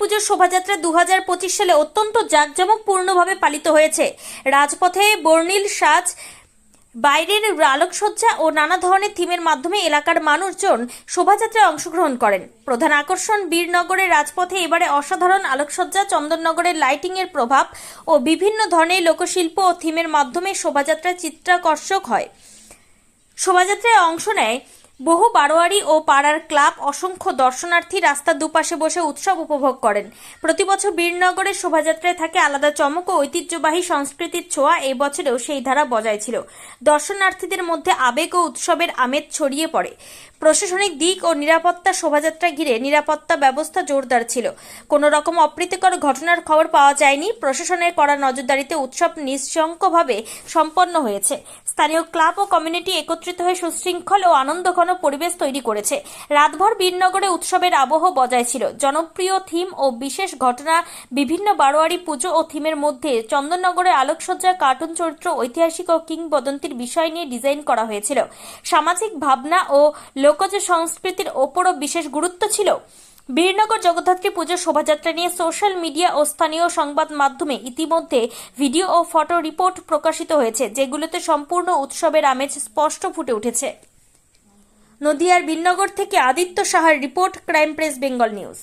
পুজোর শোভাযাত্রা দু হাজার পঁচিশ সালে অত্যন্ত জাঁকজমকপূর্ণভাবে পালিত হয়েছে। রাজপথে বর্ণিল সাজ, বাইরের আলোকসজ্জা ও নানা ধরনের থিমের মাধ্যমে এলাকার মানুষজন শোভাযাত্রায় অংশগ্রহণ করেন। প্রধান আকর্ষণ বীরনগরের রাজপথে এবারে অসাধারণ আলোকসজ্জা, চন্দননগরের লাইটিং এর প্রভাব ও বিভিন্ন ধরনের লোকশিল্প ও থিমের মাধ্যমে শোভাযাত্রা চিত্রাকর্ষক হয়। শোভাযাত্রায় অংশ নেয় বহু বারোয়ারি ও পাড়ার ক্লাব অসংখ্য দর্শনার্থী রাস্তার দুপাশে বসে উৎসব উপভোগ করেন। প্রতিবছর বীরনগরের শোভাযাত্রায় থাকে আলাদা চমক ও ঐতিহ্যবাহী সংস্কৃতির ছোঁয়া এই বছরেও সেই ধারা বজায় ছিল। দর্শনার্থীদের মধ্যে আবেগ ও উৎসবের আমেজ ছড়িয়ে পড়ে। প্রশাসনিক দিক ও নিরাপত্তা শোভাযাত্রা ঘিরে নিরাপত্তা ব্যবস্থা জোরদার ছিল। কোনো রকম অপ্রীতিকর ঘটনার খবর পাওয়া যায়নি। প্রশাসনের করা নজরদারিতে উৎসব নিঃশঙ্কভাবে সম্পন্ন হয়েছে। স্থানীয় ক্লাব ও কমিউনিটি একত্রিত হয়ে সুশৃঙ্খল ও আনন্দঘন পরিবেশ তৈরি করেছে। রাতভর বীরনগরে উৎসবের আবহ বজায় ছিল। জনপ্রিয় থিম ও বিশেষ ঘটনা, বিভিন্ন বারোয়ারি পুজো ও থিমের মধ্যে চন্দননগরে আলোকসজ্জা, কার্টুন চরিত্র, ঐতিহাসিক ও কিংবদন্তির বিষয় নিয়ে ডিজাইন করা হয়েছিল। সামাজিক ভাবনা ও লোকজ সংস্কৃতির ওপরও বিশেষ গুরুত্ব ছিল। বীরনগর জগদ্ধাত্রী পুজোর শোভাযাত্রা নিয়ে সোশ্যাল মিডিয়া ও স্থানীয় সংবাদ মাধ্যমে ইতিমধ্যে ভিডিও ও ফটো রিপোর্ট প্রকাশিত হয়েছে, যেগুলোতে সম্পূর্ণ উৎসবের আমেজ স্পষ্ট ফুটে উঠেছে। নদিয়ার বিনগর থেকে আদিত্য সাহার report crime press Bengal news.